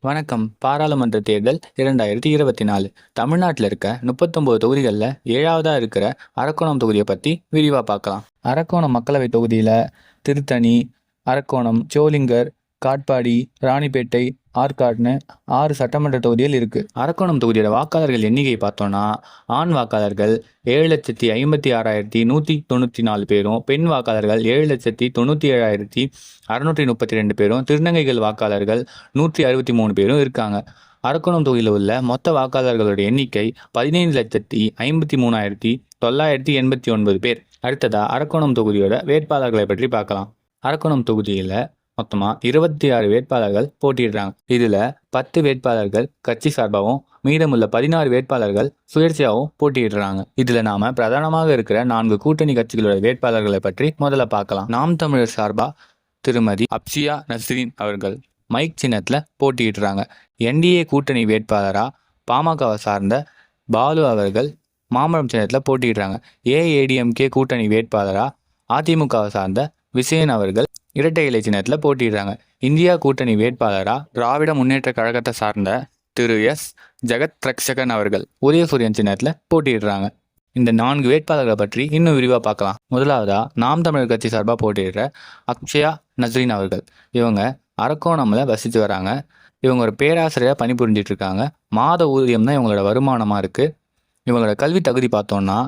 வணக்கம். பாராளுமன்ற தேர்தல் இரண்டாயிரத்தி இருபத்தி நாலு. தமிழ்நாட்டில் இருக்க முப்பத்தொம்போது தொகுதிகளில் ஏழாவதாக இருக்கிற அரக்கோணம் தொகுதியை பற்றி விரிவாக பார்க்கலாம். அரக்கோணம் மக்களவை தொகுதியில் திருத்தணி அரக்கோணம் சோளிங்கர் காட்பாடி ராணிப்பேட்டை ஆற்காடுன்னு ஆறு சட்டமன்ற தொகுதிகள் இருக்குது அரக்கோணம் தொகுதியோட வாக்காளர்கள் எண்ணிக்கை பார்த்தோன்னா ஆண் வாக்காளர்கள் ஏழு லட்சத்தி ஐம்பத்தி ஆறாயிரத்தி நூற்றி தொண்ணூற்றி நாலு பேரும் பெண் வாக்காளர்கள் ஏழு லட்சத்தி தொண்ணூற்றி ஏழாயிரத்தி அறுநூற்றி முப்பத்தி ரெண்டு பேரும் திருநங்கைகள் வாக்காளர்கள் நூற்றி அறுபத்தி மூணு பேரும் இருக்காங்க. அரக்கோணம் தொகுதியில் உள்ள மொத்த வாக்காளர்களோட எண்ணிக்கை பதினைந்து லட்சத்தி ஐம்பத்தி மூணாயிரத்தி தொள்ளாயிரத்தி எண்பத்தி ஒன்பது பேர். அடுத்ததாக அரக்கோணம் தொகுதியோட வேட்பாளர்களை பற்றி பார்க்கலாம். அரக்கோணம் தொகுதியில் மொத்தமாக இருபத்தி ஆறு வேட்பாளர்கள் போட்டியிடுறாங்க. இதில் பத்து வேட்பாளர்கள் கட்சி சார்பாகவும் மீதமுள்ள பதினாறு வேட்பாளர்கள் சுயேட்சையாகவும் போட்டியிடுறாங்க. இதில் நாம பிரதானமாக இருக்கிற நான்கு கூட்டணி கட்சிகளோட வேட்பாளர்களை பற்றி முதல்ல பார்க்கலாம். நாம் தமிழர் சார்பாக திருமதி அப்சியா நஸ்ரீன் அவர்கள் மைக் சின்னத்தில் போட்டியிடுறாங்க. என்டிஏ கூட்டணி வேட்பாளராக பாமகவை சார்ந்த பாலு அவர்கள் மாமரம் சின்னத்தில் போட்டியிடுறாங்க. ஏஏடிஎம்கே கூட்டணி வேட்பாளராக அதிமுகவை சார்ந்த விசயன் அவர்கள் இரட்டை இலை சின்னத்தில் போட்டியிடுறாங்க. இந்தியா கூட்டணி வேட்பாளராக திராவிட முன்னேற்ற கழகத்தை சார்ந்த திரு எஸ். ஜெகத் ரக்ஷகன் அவர்கள் உதயசூரியன் சின்னத்தில் போட்டியிடுறாங்க. இந்த நான்கு வேட்பாளர்களை பற்றி இன்னும் விரிவாக பார்க்கலாம். முதலாவதாக நாம் தமிழர் கட்சி சார்பாக போட்டியிடுற அக்ஷயா நஸ்ரீன் அவர்கள். இவங்க அரக்கோணமில் வசித்து வராங்க. இவங்க ஒரு பேராசிரியராக பணிபுரிஞ்சிட்டு இருக்காங்க. மாத ஊதியம் தான் இவங்களோட வருமானமாக இருக்குது இவங்களோட கல்வி தகுதி பார்த்தோன்னா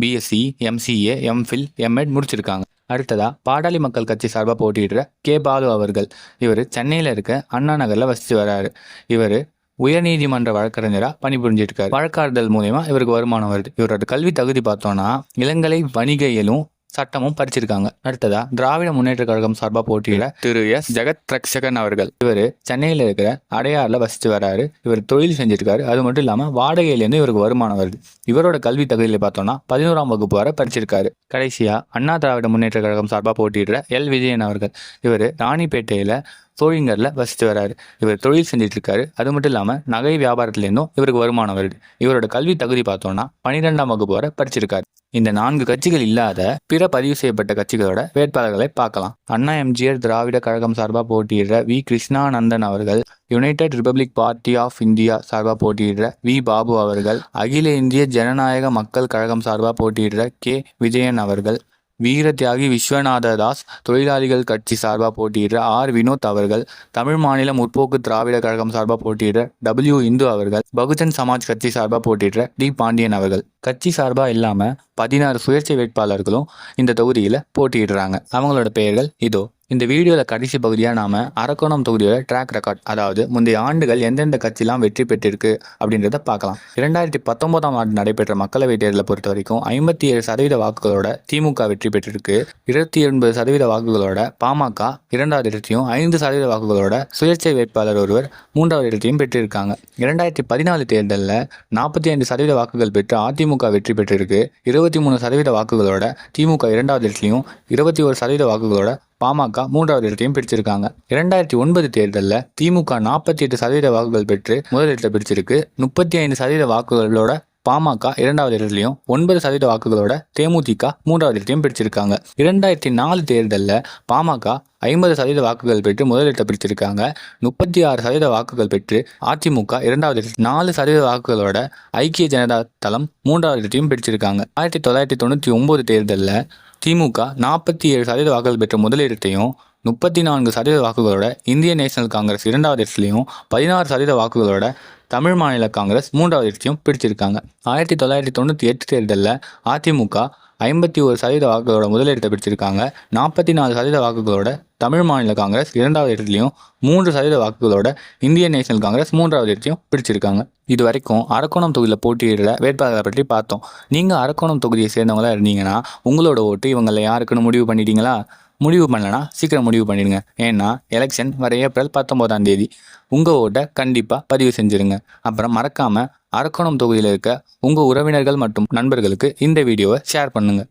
பிஎஸ்சி எம்சிஏ எம்ஃபில் எம்எட் முடிச்சிருக்காங்க. அடுத்ததா பாடாளி மக்கள் கட்சி சார்பாக போட்டியிடுற கே. பாலு அவர்கள். இவர் சென்னையில் இருக்க அண்ணா நகரில் வசித்து வராரு. இவர் உயர்நீதிமன்ற வழக்கறிஞராக பணிபுரிஞ்சிட்டு இருக்காரு. வழக்காடுதல் மூலயமா இவருக்கு வருமானம் வருது. இவரோட கல்வி தகுதி பார்த்தோன்னா இளங்கலை வணிகையிலும் சட்டமும் படிச்சிருக்காங்க அடுத்ததா திராவிட முன்னேற்ற கழகம் சார்பாக போட்டியிட திரு எஸ். ஜெகத் ரக்ஷகன் அவர்கள். இவர் சென்னையில் இருக்கிற அடையாறில் வசித்து வராரு. இவர் தொழில் செஞ்சிருக்காரு. அது மட்டும் இல்லாமல் வாடகையிலேருந்து இவருக்கு வருமானம் வருது. இவரோட கல்வி தகுதியில் பார்த்தோம்னா பதினோராம் வகுப்பு வரை படிச்சிருக்காரு கடைசியா அண்ணா திராவிட முன்னேற்ற கழகம் சார்பாக போட்டியிடுற எல். விஜயன் அவர்கள். இவர் ராணிப்பேட்டையில் சோழிங்கரில் வசித்து வராரு. இவர் தொழில் செஞ்சுட்டு இருக்காரு அது மட்டும் இல்லாமல் நகை வியாபாரத்துலேருந்தும் இவருக்கு வருமானம் வருது. இவரோட கல்வி தகுதி பார்த்தோம்னா பன்னிரெண்டாம் வகுப்பு வரை படிச்சிருக்காரு இந்த நான்கு கட்சிகள் இல்லாத பிற பதிவு செய்யப்பட்ட கட்சிகளோட வேட்பாளர்களை பார்க்கலாம். அண்ணா எம்ஜிஆர் திராவிட கழகம் சார்பாக போட்டியிடுற வி கிருஷ்ணானந்தன் அவர்கள் united republic party of India சார்பாக போட்டியிடுற வி பாபு அவர்கள் அகில இந்திய ஜனநாயக மக்கள் கழகம் சார்பாக போட்டியிடுற கே விஜயன் அவர்கள் வீர தியாகி விஸ்வநாத தாஸ் தொழிலாளிகள் கட்சி சார்பாக போட்டியிடுற ஆர் வினோத் அவர்கள் தமிழ் மாநில முற்போக்கு திராவிட கழகம் சார்பாக போட்டியிடுற டபிள்யூ இந்து அவர்கள் பகுஜன் சமாஜ் கட்சி சார்பாக போட்டியிடுற டி பாண்டியன் அவர்கள். கட்சி சார்பாக இல்லாமல் பதினாறு சுயேட்சை வேட்பாளர்களும் இந்த தொகுதியில் போட்டியிடுறாங்க. அவங்களோட பெயர்கள் இதோ. இந்த வீடியோவில் கடைசி பகுதியாக நாம் அரக்கோணம் தொகுதியோட ட்ராக் ரெக்கார்ட் அதாவது முந்தைய ஆண்டுகள் எந்தெந்த கட்சிலாம் வெற்றி பெற்றிருக்கு அப்படின்றத பார்க்கலாம். இரண்டாயிரத்தி பத்தொன்பதாம் ஆண்டு நடைபெற்ற மக்களவை தேர்தலை பொறுத்த வரைக்கும் ஐம்பத்தி ஏழு சதவீத வாக்குகளோட திமுக வெற்றி பெற்றிருக்கு. இருபத்தி ஒன்பது சதவீத வாக்குகளோட பாமக இரண்டாவது இடத்தையும் ஐந்து சதவீத வாக்குகளோட சுயேட்சை வேட்பாளர் ஒருவர் மூன்றாவது இடத்தையும் பெற்றிருக்காங்க. இரண்டாயிரத்தி பதினாலு தேர்தலில் நாற்பத்தி ஐந்து சதவீத வாக்குகள் பெற்று அதிமுக வெற்றி பெற்றிருக்கு. இருபத்தி மூணு சதவீத வாக்குகளோட திமுக இரண்டாவது இடத்துலையும் இருபத்தி ஒரு சதவீத வாக்குகளோட பாமக மூன்றாவது இடத்தையும் பிடிச்சிருக்காங்க இரண்டாயிரத்தி ஒன்பது தேர்தலில் திமுக நாற்பத்தி எட்டு சதவீத வாக்குகள் பெற்று முதலிடத்தை பிடிச்சிருக்கு முப்பத்தி ஐந்து சதவீத வாக்குகளோட பாமக இரண்டாவது இடத்துலையும் ஒன்பது சதவீத வாக்குகளோட தேமுதிக மூன்றாவது இடத்தையும் பிடிச்சிருக்காங்க இரண்டாயிரத்தி நாலு தேர்தலில் பாமக ஐம்பது சதவீத வாக்குகள் பெற்று முதலிடத்தை பிடிச்சிருக்காங்க முப்பத்தி ஆறு சதவீத வாக்குகள் பெற்று அதிமுக இரண்டாவது இடத்தில் நாலு சதவீத வாக்குகளோட ஐக்கிய ஜனதா தளம் மூன்றாவது இடத்தையும் பிடிச்சிருக்காங்க ஆயிரத்தி தொள்ளாயிரத்தி தொண்ணூற்றி ஒம்பது தேர்தலில் திமுக நாற்பத்தி ஏழு சதவீத வாக்குகள் பெற்ற முதலிடத்தையும் முப்பத்தி நான்கு சதவீத வாக்குகளோட இந்திய நேஷனல் காங்கிரஸ் இரண்டாவது இடத்துலையும் பதினாறு சதவீத வாக்குகளோட தமிழ் மாநில காங்கிரஸ் மூன்றாவது இடத்தையும் பிடிச்சிருக்காங்க. ஆயிரத்தி தொள்ளாயிரத்தி தொண்ணூற்றி எட்டு தேர்தலில் அதிமுக ஐம்பத்தி ஒரு சதவீத வாக்குகளோட முதலிடத்தை பிடிச்சிருக்காங்க. நாற்பத்தி நாலு சதவீத வாக்குகளோட தமிழ் மாநில காங்கிரஸ் இரண்டாவது இடத்துலையும் மூன்று சதவீத வாக்குகளோட இந்திய நேஷனல் காங்கிரஸ் மூன்றாவது இடத்தையும் பிடிச்சிருக்காங்க. இது வரைக்கும் அரக்கோணம் தொகுதியில் போட்டியிடுற வேட்பாளர்களை பற்றி பார்த்தோம். நீங்கள் அரக்கோணம் தொகுதியை சேர்ந்தவங்களா இருந்தீங்கன்னா உங்களோட ஓட்டு இவங்களை யாருக்குன்னு முடிவு பண்ணிட்டீங்களா? முடிவு பண்ணலனா சீக்கிரம் முடிவு பண்ணிடுங்க. ஏன்னா எலெக்ஷன் வர ஏப்ரல் பத்தொம்போதாம் தேதி. உங்கள் ஓட்டை கண்டிப்பாக பதிவு செஞ்சுருங்க. அப்புறம் மறக்காமல் அரக்கோணம் தொகுதியில் இருக்க உங்கள் உறவினர்கள் மற்றும் நண்பர்களுக்கு இந்த வீடியோவை ஷேர் பண்ணுங்கள்